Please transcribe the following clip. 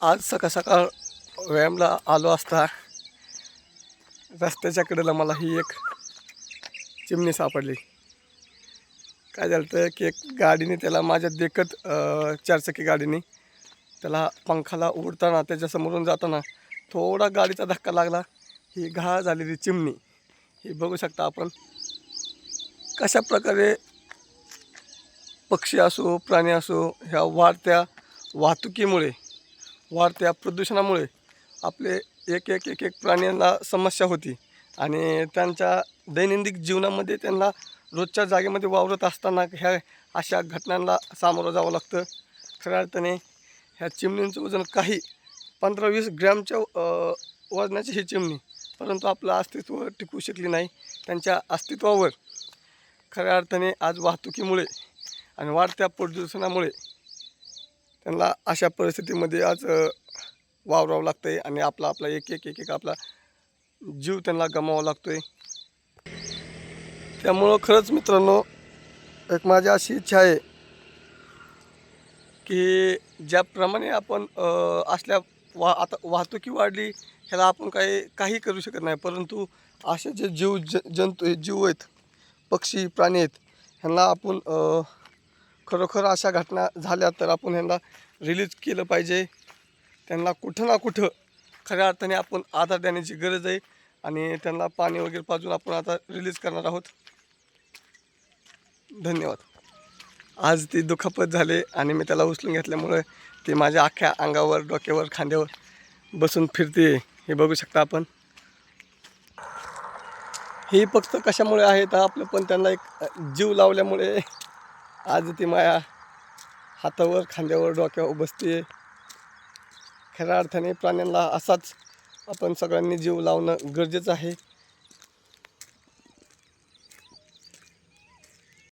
आज सकाळ सकाळ व्यायामला आलो असता. रस्त्याच्या कडेला मला ही एक चिमणी सापडली. काय झालं तर की एक गाडीने त्याला माझ्या देखत चारचाकी गाडीने त्याला पंखाला उडताना त्याच्यासमोरून जाताना थोडा गाडीचा धक्का लागला. ही घा झालेली चिमणी. ही बघू शकता आपण कशा प्रकारे पक्षी असो प्राणी असो ह्या वाढत्या वाहतुकीमुळे वाढत्या प्रदूषणामुळे आपले एक एक एक एक प्राण्यांना समस्या होती. आणि त्यांच्या दैनंदिन जीवनामध्ये त्यांना रोजच्या जागेमध्ये वावरत असताना ह्या अशा घटनांना सामोरं जावं लागतं. खऱ्या अर्थाने ह्या चिमणींचं वजन काही पंधरा वीस ग्रॅमच्या वजनाची ही चिमणी परंतु आपलं अस्तित्व टिकू शकली नाही त्यांच्या अस्तित्वावर. खऱ्या अर्थाने आज वाहतुकीमुळे आणि वाढत्या प्रदूषणामुळे त्यांना अशा परिस्थितीमध्ये आज वावरावं लागतं आहे आणि आपला आपला एक एक एक एक आपला जीव त्यांना गमावा लागतो आहे त्यामुळं खरंच मित्रांनो एक माझी अशी इच्छा आहे की ज्याप्रमाणे आपण असल्या वा आता वाहतुकी वाढली ह्याला आपण काही काही करू शकत नाही. परंतु असे जे जीव ज जंतू जीव आहेत पक्षी प्राणी आहेत ह्यांना आपण खरोखर अशा घटना झाल्या तर आपण ह्यांना रिलीज केलं पाहिजे. त्यांना कुठं ना कुठं खऱ्या अर्थाने आपण आधार देण्याची गरज आहे आणि त्यांना पाणी वगैरे पाजून आपण आता रिलीज करणार आहोत. धन्यवाद. आज ती दुखापत झाले आणि मी त्याला उचलून घेतल्यामुळे ती माझ्या अख्ख्या अंगावर डोक्यावर खांद्यावर बसून फिरते. हे बघू शकता आपण. हे फक्त कशामुळे आहे तर आपलं पण त्यांना एक जीव लावल्यामुळे आज ती माया हातावर खांद्यावर डोक्यावर बसते खऱ्या अर्थाने प्राण्यांना असाच आपण सगळ्यांनी जीव लावणं गरजेचं आहे.